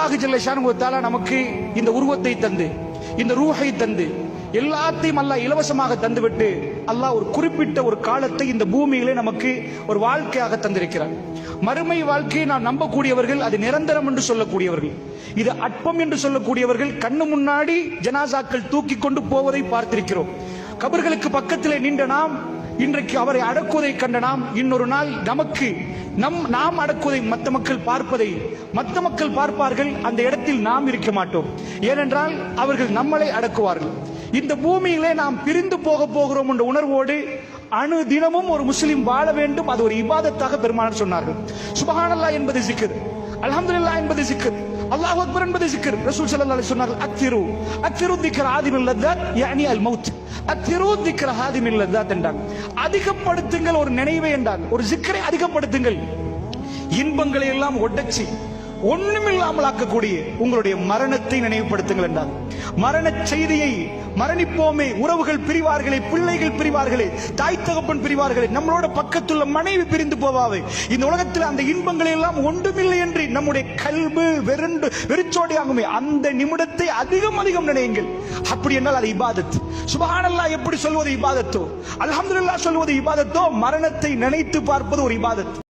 அல்லாஹு ஜல்லஷான் நமக்கு இந்த உருவத்தை தந்து இந்த ரூஹை தந்து எல்லாத்தையும் அல்லாஹ் இலவசமாக தந்துவிட்டு அல்லாஹ் ஒரு குறிப்பிட்ட ஒரு காலத்தை இந்த பூமியிலே நமக்கு ஒரு வாழ்க்கையாக தந்திருக்கிறார். மறுமை வாழ்க்கையை நாம் நம்பக்கூடியவர்கள் அது நிரந்தரம் என்று சொல்லக்கூடியவர்கள். இது அற்பம் என்று சொல்லக்கூடியவர்கள் கண்ணு முன்னாடி ஜனாசாக்கள் தூக்கி கொண்டு போவதை பார்த்திருக்கிறோம். கபர்களுக்கு பக்கத்திலே நின்ற நாம் இன்றைக்கு அவரை அடக்குவதை கண்ட நாம் இன்னொரு நாள் நமக்கு நம் நாம் அடக்குவதை மற்ற மக்கள் பார்ப்பதை மற்ற மக்கள் பார்ப்பார்கள் அந்த இடத்தில் நாம் இருக்க மாட்டோம். ஏனென்றால் அவர்கள் நம்மளை அடக்குவார்கள். இந்த பூமியிலே நாம் பிரிந்து போக போகிறோம் என்ற உணர்வோடு அணு தினமும் ஒரு முஸ்லிம் வாழ வேண்டும். அது ஒரு இபாதத்தாக பெருமானார் சொன்னார்கள். சுபஹானல்லா என்பது சிக்கர். அலமதுல்லா என்பது சிக்கர். அல்லாஹ் அக்பர் என்பது சிக்கர். ரசூல் ஸல்லல்லாஹு அலைஹி சொன்னார்கள் அக்திரு அக்திரு திக்ர ஆதிமில் லத்தத் யானி அல் மவுத் அக்திரு திக்ர ஆதிமில் லத்தத் என்றாங்க அதிகப்படுத்துங்கள் ஒரு நினைவை என்றாங்க ஒரு சிக்கரை அதிகப்படுத்துங்கள். இன்பங்களை எல்லாம் ஒட்டச்சி ஒண்ணுமில்லாமல் ஆக்கக்கூடிய உங்களுடைய மரணத்தை நினைவுபடுத்துங்கள் என்றாங்க மரண செய்தியை மரணிப்போமே. உறவுகள் பிரிவார்களே பிள்ளைகள் பிரிவார்களே தாய் தகப்பன் பிரிவார்களே நம்மளோட பக்கத்துள்ள மனைவி பிரிந்து போவாவே. இந்த உலகத்தில் அந்த இன்பங்கள் எல்லாம் ஒன்றுமில்லை என்று நம்முடைய கல்வி வெறுண்டு வெறிச்சோடியாகுமே. அந்த நிமிடத்தை அதிகம் அதிகம் நினையுங்கள். அப்படி என்றால் அது இபாதத். சுபஹானல்லாஹ் எப்படி சொல்வது இபாதத்தோ? அல்ஹம்துல்லா சொல்வது இபாதத்தோ? மரணத்தை நினைத்து பார்ப்பது ஒரு இபாதத்.